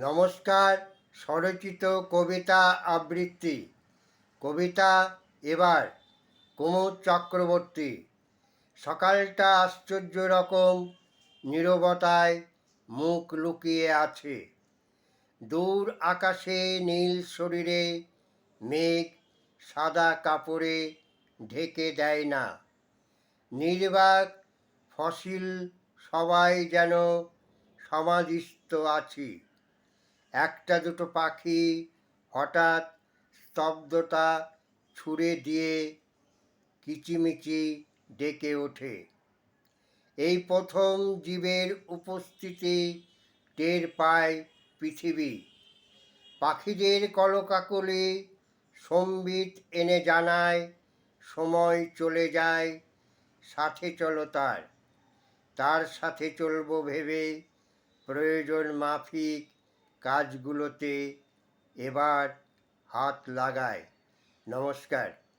নমস্কার, স্বরচিত কবিতা আবৃত্তি। কবিতা এবার কুমুদ চক্রবর্তী। সকালটা আশ্চর্য রকম, নীরবতায় মুখ লুকিয়ে আছে। দূর আকাশে নীল শরীরে মেঘ সাদা কাপড়ে ঢেকে দেয় না। নির্বাক ফসিল সবাই যেন সমাধিস্থ আছি। একটা দুটো পাখি হঠাৎ স্তব্ধতা ছুঁড়ে দিয়ে কিচিমিচি ডেকে ওঠে। এই প্রথম জীবের উপস্থিতি টের পায় পৃথিবী। পাখিদের কলকাকলি সম্বিত এনে জানায়, সময় চলে যায়, সাথে চলো তার। তার সাথে চলবো ভেবে প্রয়োজন মাফিক কাজগুলোতে এবার হাত লাগায়। নমস্কার।